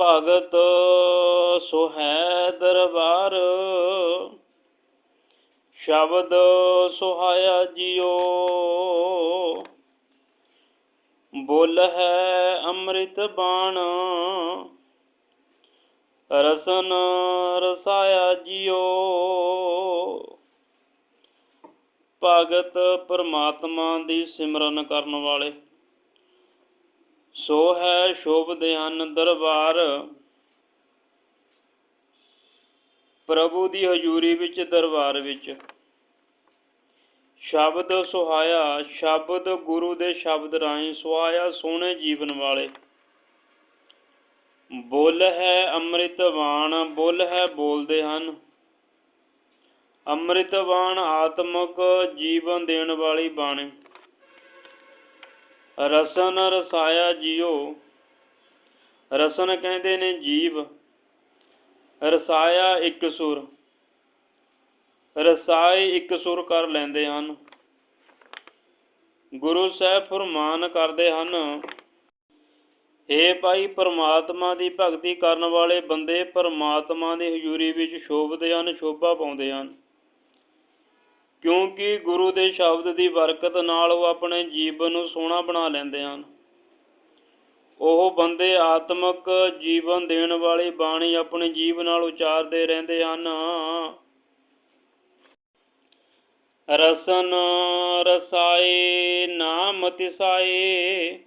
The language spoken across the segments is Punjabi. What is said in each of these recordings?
ਭਗਤ ਸੁਹੈ ਦਰਬਾਰ। ਸ਼ਬਦ ਸੁਹਾਇਆ ਜਿਉ ਬੋਲ ਹੈ ਅੰਮ੍ਰਿਤ ਬਾਣ। ਰਸਨ ਰਸਾਇਆ ਜਿਉ ਭਗਤ ਪਰਮਾਤਮਾ ਦੀ ਸਿਮਰਨ ਕਰਨ ਵਾਲੇ। ਸੋ ਹੈ ਸ਼ੋਭਦੇ ਹਨ ਦਰਬਾਰ। ਪ੍ਰਭੂ ਦੀ ਹਜ਼ੂਰੀ ਵਿੱਚ ਦਰਬਾਰ ਵਿੱਚ। ਸ਼ਬਦ ਸੁਹਾਇਆ, ਸ਼ਬਦ ਗੁਰੂ ਦੇ ਸ਼ਬਦ ਰਾਹੀਂ ਸੁਹਾਇਆ, ਸੋਹਣੇ ਜੀਵਨ ਵਾਲੇ। ਬੁੱਲ ਹੈ ਅੰਮ੍ਰਿਤਵਾਨ ਬੁੱਲ ਹੈ ਬੋਲਦੇ ਹਨ। ਅੰਮ੍ਰਿਤਵਾਨ ਆਤਮਕ ਜੀਵਨ ਦੇਣ ਵਾਲੀ ਬਾਣੀ। ਰਸਨ ਰਸਾਇਆ ਜਿਉ ਰਸਨ ਕਹਿੰਦੇ ਨੇ ਜੀਵ, ਰਸਾਇਆ ਇੱਕ ਸੁਰ। ਰਸਾਏ ਇੱਕ ਸੁਰ ਕਰ ਲੈਂਦੇ ਹਨ। ਗੁਰੂ ਸਾਹਿਬ ਫਰਮਾਨ ਕਰਦੇ ਹਨ ਏ ਭਾਈ ਪਰਮਾਤਮਾ ਦੀ ਭਗਤੀ ਕਰਨ ਵਾਲੇ ਬੰਦੇ ਪਰਮਾਤਮਾ ਦੀ ਹਜ਼ੂਰੀ ਵਿੱਚ ਸ਼ੋਭਦੇ ਹਨ, ਸ਼ੋਭਾ ਪਾਉਂਦੇ ਹਨ। ਕਿਉਂਕਿ ਗੁਰੂ ਦੇ ਸ਼ਬਦ ਦੀ ਬਰਕਤ ਨਾਲ ਉਹ ਆਪਣੇ ਜੀਵਨ ਨੂੰ ਸੋਹਣਾ ਬਣਾ ਲੈਂਦੇ ਹਨ। ਉਹ ਬੰਦੇ ਆਤਮਿਕ ਜੀਵਨ ਦੇਣ ਵਾਲੀ ਬਾਣੀ ਆਪਣੇ ਜੀਵ ਨਾਲ ਉਚਾਰਦੇ ਰਹਿੰਦੇ ਹਨ। ਰਸਨ ਰਸਾਏ, ਨਾਮ ਤਿਸਾਏ।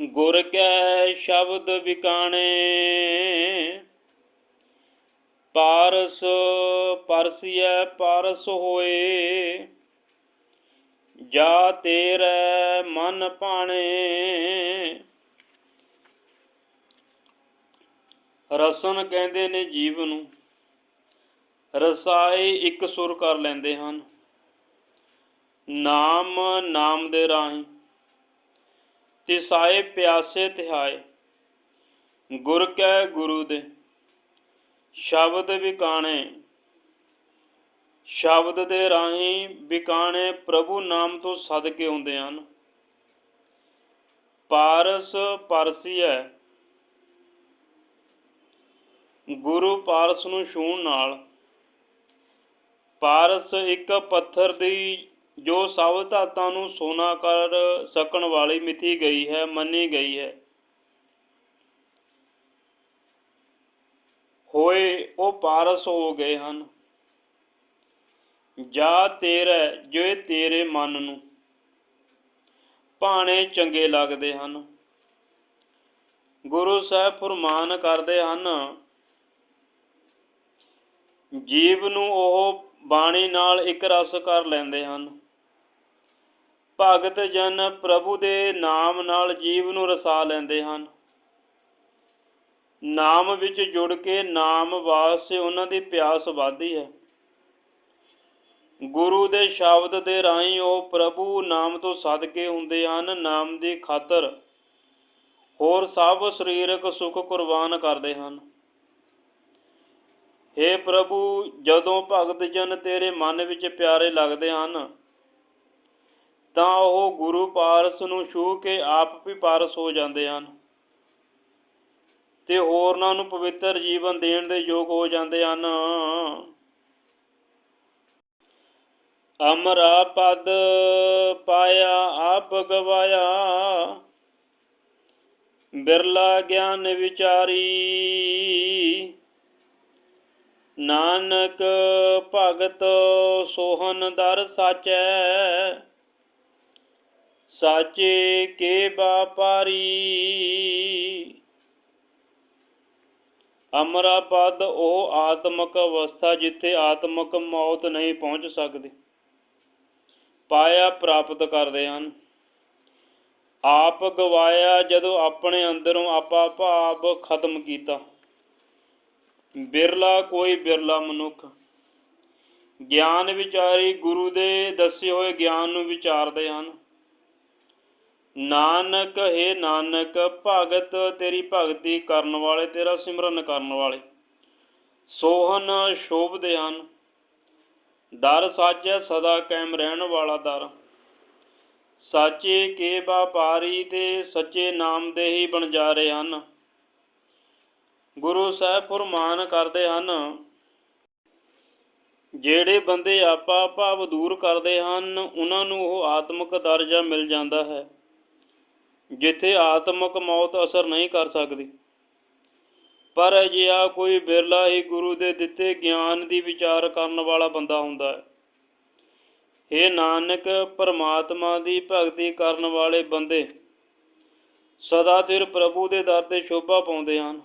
ਗੁਰ ਕੈ ਸ਼ਬਦ ਵਿਕਾਣੇ। ਪਾਰਸ ਪਰਸਿਐ ਪਾਰਸ ਹੋਏ, ਜਾ ਤੇਰੇ ਮਨ ਭਾਣੇ। ਰਸਨ ਕਹਿੰਦੇ ਨੇ ਜੀਵ ਨੂੰ, ਰਸਾਏ ਇੱਕ ਸੁਰ ਕਰ ਲੈਂਦੇ ਹਨ। ਨਾਮ ਨਾਮ ਦੇ ਰਾਹੀਂ, ਤਿਸਾਏ ਪਿਆਸੇ ਤਿਹਾਏ, ਗੁਰ ਕੈ ਗੁਰੂ ਦੇ। ਸ਼ਬਦ ਵਿਕਾਣੇ ਸ਼ਬਦ ਦੇ ਰਾਹੀਂ ਵਿਕਾਣੇ ਪ੍ਰਭੂ ਨਾਮ ਤੋਂ ਸਦਕੇ ਹੁੰਦੇ ਹਨ। ਪਾਰਸ ਪਰਸੀਐ ਗੁਰੂ ਪਾਰਸ ਨੂੰ ਛੂਹਣ ਨਾਲ ਪਾਰਸ ਇੱਕ ਪੱਥਰ ਦੀ ਜੋ ਸਭ ਧਾਤਾਂ ਨੂੰ ਸੋਨਾ ਕਰ ਸਕਣ ਵਾਲੀ ਮਿਥੀ ਗਈ ਹੈ, ਮੰਨੀ ਗਈ ਹੈ। ਹੋਏ, ਉਹ ਪਾਰਸ ਹੋ ਗਏ ਹਨ। ਜਾ ਤੇਰੇ, ਜੋ ਤੇਰੇ ਮਨ ਨੂੰ ਭਾਣੇ ਚੰਗੇ ਲੱਗਦੇ ਹਨ। ਗੁਰੂ ਸਾਹਿਬ ਫਰਮਾਨ ਕਰਦੇ ਹਨ, ਜੀਵ ਨੂੰ ਉਹ ਬਾਣੀ ਨਾਲ ਇੱਕ ਰਸ ਕਰ ਲੈਂਦੇ ਹਨ। ਭਗਤ ਜਨ ਪ੍ਰਭੂ ਦੇ ਨਾਮ ਨਾਲ ਜੀਵ ਨੂੰ ਰਸਾ ਲੈਂਦੇ ਹਨ। ਨਾਮ ਵਿੱਚ ਜੁੜ ਕੇ ਨਾਮ ਵਾਸਤੇ ਉਹਨਾਂ ਦੀ ਪਿਆਸ ਵਧਦੀ ਹੈ। ਗੁਰੂ ਦੇ ਸ਼ਬਦ ਦੇ ਰਾਹੀਂ ਉਹ ਪ੍ਰਭੂ ਨਾਮ ਤੋਂ ਸਦਕੇ ਹੁੰਦੇ ਹਨ, ਨਾਮ ਦੀ ਖਾਤਰ ਹੋਰ ਸਭ ਸਰੀਰਕ ਸੁੱਖ ਕੁਰਬਾਨ ਕਰਦੇ ਹਨ। हे ਪ੍ਰਭੂ, ਜਦੋਂ ਭਗਤ ਜਨ ਤੇਰੇ ਮਨ ਵਿੱਚ ਪਿਆਰੇ ਲੱਗਦੇ ਹਨ, ਤਾਂ ਉਹ ਗੁਰੂ ਪਾਰਸ ਨੂੰ ਛੂਹ ਕੇ ਆਪ ਵੀ ਪਾਰਸ ਹੋ ਜਾਂਦੇ ਹਨ। ਤੇ ਹੋਰਨਾਂ ਨੂੰ ਪਵਿੱਤਰ ਜੀਵਨ ਦੇਣ ਦੇ ਯੋਗ ਹੋ ਜਾਂਦੇ ਹਨ। ਅਮਰਾ ਪਦ ਪਾਇਆ, ਆਪ ਗਵਾਇਆ। ਬਿਰਲਾ ਗਿਆਨ ਵਿਚਾਰੀ। ਨਾਨਕ ਭਗਤ ਸੋਹਨ ਦਰ ਸਾਚੈ। ਸਾਚੇ ਕੇ ਬਾਪਾਰੀ ਅਮਰਾ ਪਦ ਉਹ ਆਤਮਕ ਅਵਸਥਾ ਜਿੱਥੇ ਆਤਮਕ ਮੌਤ ਨਹੀਂ ਪਹੁੰਚ ਸਕਦੀ। ਪਾਇਆ ਪ੍ਰਾਪਤ ਕਰਦੇ ਹਨ। ਆਪ ਗਵਾਇਆ ਜਦੋਂ ਆਪਣੇ ਅੰਦਰੋਂ ਆਪਾ ਭਾਵ ਖਤਮ ਕੀਤਾ। ਬਿਰਲਾ ਕੋਈ ਬਿਰਲਾ ਮਨੁੱਖ। ਗਿਆਨ ਵਿਚਾਰੀ ਗੁਰੂ ਦੇ ਦੱਸੇ ਹੋਏ ਗਿਆਨ ਨੂੰ ਵਿਚਾਰਦੇ ਹਨ। ਨਾਨਕ, ਹੈ ਨਾਨਕ, ਭਗਤ ਤੇਰੀ ਭਗਤੀ ਕਰਨ ਵਾਲੇ, ਤੇਰਾ ਸਿਮਰਨ ਕਰਨ ਵਾਲੇ। ਸੋਹਨ ਸ਼ੋਭਦੇ ਹਨ। ਦਰ ਸਾਜੈ, ਸਦਾ ਕਾਇਮ ਰਹਿਣ ਵਾਲਾ ਦਰ। ਸਾਚੇ ਕੇ ਵਪਾਰੀ ਤੇ ਸੱਚੇ ਨਾਮ ਦੇ ਹੀ ਬਣ ਜਾ ਰਹੇ ਹਨ। ਗੁਰੂ ਸਾਹਿਬ ਫਰਮਾਨ ਕਰਦੇ ਹਨ, ਜਿਹੜੇ ਬੰਦੇ ਆਪਾ ਭਾਵ ਦੂਰ ਕਰਦੇ ਹਨ, ਉਹਨਾਂ ਨੂੰ ਉਹ ਆਤਮਿਕ ਦਰਜਾ ਮਿਲ ਜਾਂਦਾ ਹੈ। ਜਿੱਥੇ ਆਤਮਕ ਮੌਤ ਅਸਰ ਨਹੀਂ ਕਰ ਸਕਦੀ। ਪਰ ਅਜਿਹਾ ਕੋਈ ਬਿਰਲਾ ਹੀ ਗੁਰੂ ਦੇ ਦਿੱਤੇ ਗਿਆਨ ਦੀ ਵਿਚਾਰ ਕਰਨ ਵਾਲਾ ਬੰਦਾ ਹੁੰਦਾ ਹੈ। ਇਹ ਨਾਨਕ, ਪਰਮਾਤਮਾ ਦੀ ਭਗਤੀ ਕਰਨ ਵਾਲੇ ਬੰਦੇ ਸਦਾ ਸਿਰ ਪ੍ਰਭੂ ਦੇ ਦਰ ਤੇ ਸ਼ੋਭਾ ਪਾਉਂਦੇ ਹਨ।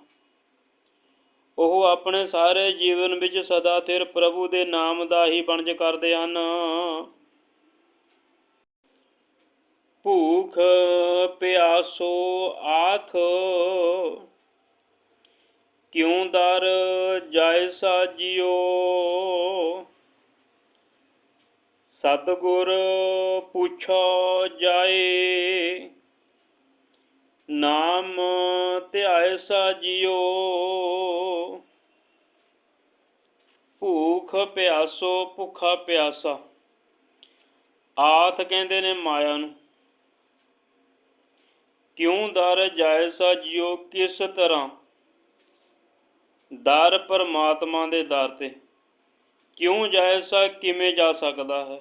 ਉਹ ਆਪਣੇ ਸਾਰੇ ਜੀਵਨ ਵਿੱਚ ਸਦਾ ਸਿਰ ਪ੍ਰਭੂ ਦੇ ਨਾਮ ਦਾ ਹੀ ਬਣਜ ਕਰਦੇ ਹਨ। ਭੂਖ ਪਿਆਸੋ ਆਥ। ਕਿਉ ਦਰ ਜਾਇਸਾ ਜਿਓ ਸਤਿਗੁਰ ਪੁੱਛੋ ਜਾਏ। ਨਾਮ ਧਿਆਇਸਾ ਜਿਓ ਭੂਖ ਪਿਆਸੋ, ਭੁੱਖਾ ਪਿਆਸਾ। ਆਥ ਕਹਿੰਦੇ ਨੇ ਮਾਇਆ ਨੂੰ। ਕਿਉਂ ਦਰ ਜਾਇਸਾ ਜਿਓ ਕਿਸ ਤਰ੍ਹਾਂ? ਦਰ ਪਰਮਾਤਮਾ ਦੇ ਦਰ ਤੇ। ਕਿਉਂ ਜਾਇਸਾ, ਕਿਵੇਂ ਜਾ ਸਕਦਾ ਹੈ?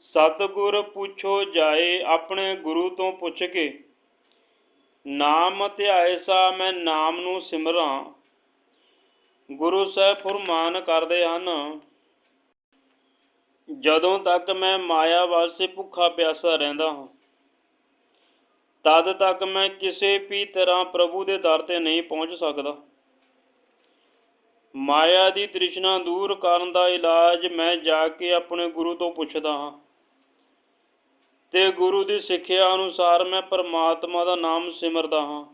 ਸਤਿਗੁਰ ਪੁੱਛੋ ਜਾਏ ਆਪਣੇ ਗੁਰੂ ਤੋਂ ਪੁੱਛ ਕੇ, ਨਾਮ ਧਿਆਇਸਾ ਮੈਂ ਨਾਮ ਨੂੰ ਸਿਮਰਾਂ। ਗੁਰੂ ਸਾਹਿਬ ਫਰਮਾਨ ਕਰਦੇ ਹਨ ਜਦੋਂ ਤੱਕ ਮੈਂ ਮਾਇਆ ਵਾਸਤੇ ਭੁੱਖਾ ਪਿਆਸਾ ਰਹਿੰਦਾ ਹਾਂ, ਤਦ ਤੱਕ ਮੈਂ ਕਿਸੇ ਵੀ ਤਰ੍ਹਾਂ ਪ੍ਰਭੂ ਦੇ ਦਰ ਤੇ ਨਹੀਂ ਪਹੁੰਚ ਸਕਦਾ। ਮਾਇਆ ਦੀ ਤ੍ਰਿਸ਼ਨਾ ਦੂਰ ਕਰਨ ਦਾ ਇਲਾਜ ਮੈਂ ਜਾ ਕੇ ਆਪਣੇ ਗੁਰੂ ਤੋਂ ਪੁੱਛਦਾ ਹਾਂ ਤੇ ਗੁਰੂ ਦੀ ਸਿੱਖਿਆ ਅਨੁਸਾਰ ਮੈਂ ਪਰਮਾਤਮਾ ਦਾ ਨਾਮ ਸਿਮਰਦਾ ਹਾਂ।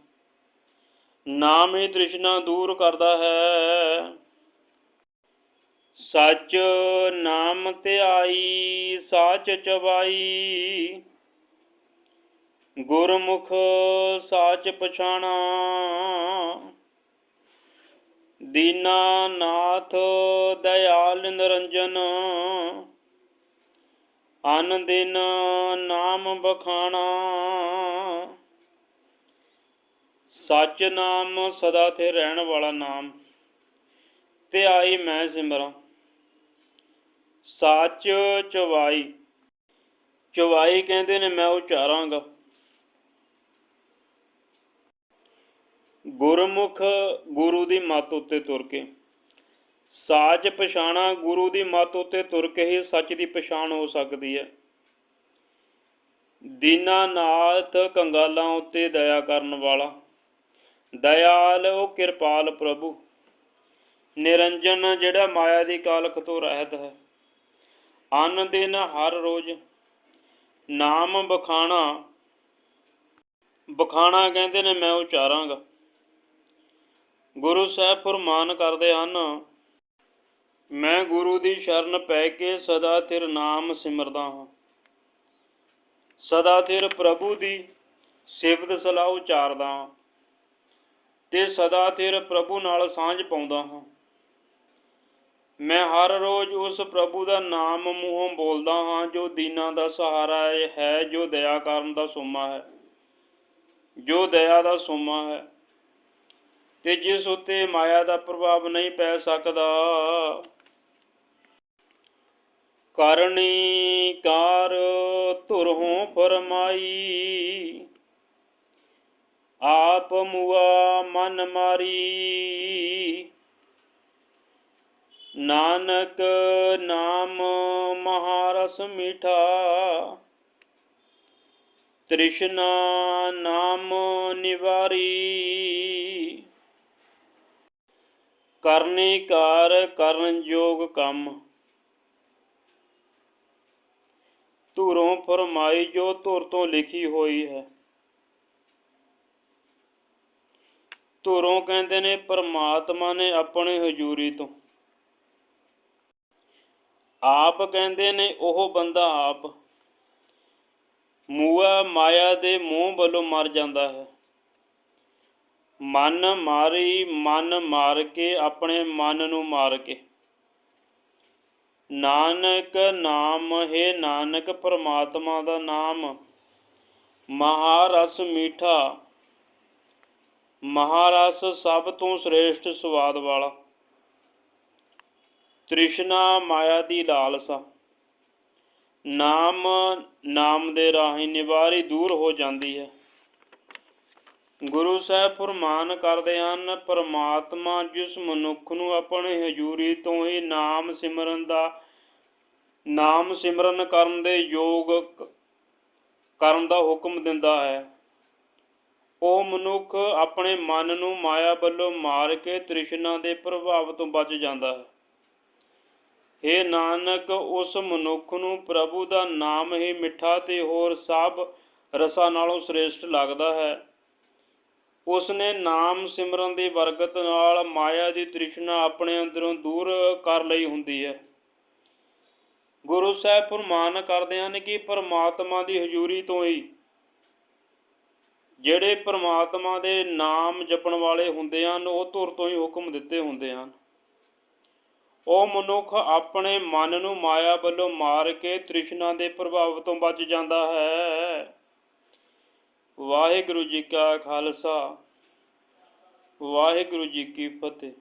ਨਾਮ ਹੀ ਤ੍ਰਿਸ਼ਨਾ ਦੂਰ ਕਰਦਾ ਹੈ। ਸਚ ਨਾਮ ਧਿਆਈ, ਸਾਚ ਚਵਾਈ ਗੁਰਮੁਖ ਸਾਚ ਪਛਾਣਾ। ਦੀਨਾ ਨਾਥ ਦਇਆਲ ਨਿਰੰਜਨ। ਅਨ ਦਿਨ ਨਾਮ ਬਖਾਣਾ। ਸੱਚ ਨਾਮ ਸਦਾ ਤੇ ਰਹਿਣ ਵਾਲਾ ਨਾਮ। ਤੇ ਆਈ ਮੈਂ ਸਿਮਰਾਂ। ਸੱਚ ਚਵਾਈ। ਚਵਾਈ ਕਹਿੰਦੇ ਨੇ, ਮੈਂ ਉਚਾਰਾਂਗਾ ਗੁਰਮੁਖ ਗੁਰੂ ਦੀ ਮੱਤ ਉੱਤੇ ਤੁਰ ਕੇ। ਸਾਜ ਪਛਾਣਾ, ਗੁਰੂ ਦੀ ਮੱਤ ਉੱਤੇ ਤੁਰ ਕੇ ਹੀ ਸੱਚ ਦੀ ਪਛਾਣ ਹੋ ਸਕਦੀ ਹੈ। ਦੀਨਾਨਾਥ ਕੰਗਾਲਾਂ ਉੱਤੇ ਦਇਆ ਕਰਨ ਵਾਲਾ। ਦਇਆਲ, ਉਹ ਕਿਰਪਾਲ ਪ੍ਰਭੂ। ਨਿਰੰਜਨ ਜਿਹੜਾ ਮਾਇਆ ਦੀ ਕਾਲਖ ਤੋਂ ਰਹਿਤ ਹੈ। ਅੰਨ ਦਿਨ ਹਰ ਰੋਜ਼ ਨਾਮ ਬਖਾਣਾ। ਬਖਾਣਾ ਕਹਿੰਦੇ ਨੇ, ਮੈਂ ਉਚਾਰਾਂਗਾ। ਗੁਰੂ ਸਾਹਿਬ ਫਰਮਾਨ ਕਰਦੇ ਹਨ, ਮੈਂ ਗੁਰੂ ਦੀ ਸ਼ਰਨ ਪੈ ਕੇ ਸਦਾ ਤੇਰ ਨਾਮ ਸਿਮਰਦਾ ਹਾਂ। ਸਦਾ ਤੇਰ ਪ੍ਰਭੂ ਦੀ ਸਿਫਤ ਸਲਾਹ ਉਚਾਰਦਾ ਹਾਂ ਤੇ ਸਦਾ ਤੇਰ ਪ੍ਰਭੂ ਨਾਲ ਸਾਂਝ ਪਾਉਂਦਾ ਹਾਂ। ਮੈਂ ਹਰ ਰੋਜ਼ ਉਸ ਪ੍ਰਭੂ ਦਾ ਨਾਮ ਮੂੰਹੋਂ ਬੋਲਦਾ ਹਾਂ, ਜੋ ਦੀਨਾਂ ਦਾ ਸਹਾਰਾ ਹੈ ਜੋ ਦਇਆ ਕਰਨ ਦਾ ਸੋਮਾ ਹੈ। ਜੋ ਦਇਆ ਦਾ ਸੋਮਾ ਹੈ। ਤੇ ਜਿਸ ਉਤੇ ਮਾਇਆ ਦਾ ਪ੍ਰਭਾਵ ਨਹੀਂ ਪੈ ਸਕਦਾ। ਕਰਨੀ ਕਾਰ ਧੁਰਹੋਂ ਫਰਮਾਈ। ਆਪ ਮੁਆ ਮਨ ਮਾਰੀ। ਨਾਨਕ ਨਾਮ ਮਹਾਰਸ ਮਿਠਾ, ਤ੍ਰਿਸ਼ਨਾ ਨਾਮ ਨਿਵਾਰੀ। ਕਰਨੀ ਕਾਰ ਕਰਨ ਯੋਗ ਕੰਮ, ਧੁਰੋਂ ਫਰਮਾਈ ਜੋ ਧੁਰ ਤੋਂ ਲਿਖੀ ਹੋਈ ਹੈ। ਧੁਰੋਂ ਕਹਿੰਦੇ ਨੇ, ਪਰਮਾਤਮਾ ਨੇ ਆਪਣੇ ਹਜ਼ੂਰੀ ਤੋਂ ਆਪ ਕਹਿੰਦੇ ਨੇ ਉਹ ਬੰਦਾ ਆਪ। ਮੂਆ ਮਾਇਆ ਦੇ ਮੂੰਹ ਵੱਲੋਂ ਮਰ ਜਾਂਦਾ ਹੈ। ਮਨ ਮਾਰੀ, ਮਨ ਮਾਰ ਕੇ, ਆਪਣੇ ਮਨ ਨੂੰ ਮਾਰ ਕੇ। ਨਾਨਕ ਨਾਮ, ਹੈ ਨਾਨਕ, ਪਰਮਾਤਮਾ ਦਾ ਨਾਮ। ਮਹਾਰਸ ਮੀਠਾ। ਮਹਾਰਸ ਸਭ ਤੋਂ ਸ੍ਰੇਸ਼ਟ ਸਵਾਦ ਵਾਲਾ। ਤ੍ਰਿਸ਼ਨਾ ਮਾਇਆ ਦੀ ਲਾਲਸਾ। ਨਾਮ ਨਾਮ ਦੇ ਰਾਹੀਂ ਨਿਵਾਰੀ ਦੂਰ ਹੋ ਜਾਂਦੀ ਹੈ। ਗੁਰੂ ਸਾਹਿਬ ਫਰਮਾਨ ਕਰਦੇ ਹਨ, ਪਰਮਾਤਮਾ ਜਿਸ ਮਨੁੱਖ ਨੂੰ ਆਪਣੇ ਹਜ਼ੂਰੀ ਤੋਂ ਹੀ ਨਾਮ ਸਿਮਰਨ ਦਾ, ਨਾਮ ਸਿਮਰਨ ਕਰਨ ਦੇ ਯੋਗ ਕਰਨ ਦਾ ਹੁਕਮ ਦਿੰਦਾ ਹੈ। ਉਹ ਮਨੁੱਖ ਆਪਣੇ ਮਨ ਨੂੰ ਮਾਇਆ ਵੱਲੋਂ ਮਾਰ ਕੇ ਤ੍ਰਿਸ਼ਨਾ ਦੇ ਪ੍ਰਭਾਵ ਤੋਂ ਬਚ ਜਾਂਦਾ ਹੈ। हे ਨਾਨਕ, ਉਸ ਮਨੁੱਖ ਨੂੰ ਪ੍ਰਭੂ ਦਾ ਨਾਮ ਹੀ ਮਿੱਠਾ ਤੇ ਹੋਰ ਸਭ ਰਸਾਂ ਨਾਲੋਂ ਸ੍ਰੇਸ਼ਟ ਲੱਗਦਾ ਹੈ। ਉਸ ਨੇ ਨਾਮ ਸਿਮਰਨ ਦੀ ਬਰਕਤ ਨਾਲ ਮਾਇਆ ਦੀ ਤ੍ਰਿਸ਼ਨਾ ਆਪਣੇ ਅੰਦਰੋਂ ਦੂਰ ਕਰ ਲਈ ਹੁੰਦੀ ਹੈ। ਗੁਰੂ ਸਾਹਿਬ ਫਰਮਾਨ ਕਰਦੇ ਹਨ ਕਿ ਪਰਮਾਤਮਾ ਦੀ ਹਜ਼ੂਰੀ ਤੋਂ ਹੀ ਜਿਹੜੇ ਪਰਮਾਤਮਾ ਦੇ ਨਾਮ ਜਪਣ ਵਾਲੇ ਹੁੰਦੇ ਹਨ, ਉਹ ਧੁਰ ਤੋਂ ਹੀ ਹੁਕਮ ਦਿੱਤੇ ਹੁੰਦੇ ਹਨ। ਉਹ ਮਨੁੱਖ ਆਪਣੇ ਮਨ ਨੂੰ ਮਾਇਆ ਵੱਲੋਂ ਮਾਰ ਕੇ ਤ੍ਰਿਸ਼ਨਾ ਦੇ ਪ੍ਰਭਾਵ ਤੋਂ ਬਚ ਜਾਂਦਾ ਹੈ। ਵਾਹਿਗੁਰੂ ਜੀ ਕਾ ਖਾਲਸਾ, ਵਾਹਿਗੁਰੂ ਜੀ ਕੀ ਫਤਿਹ।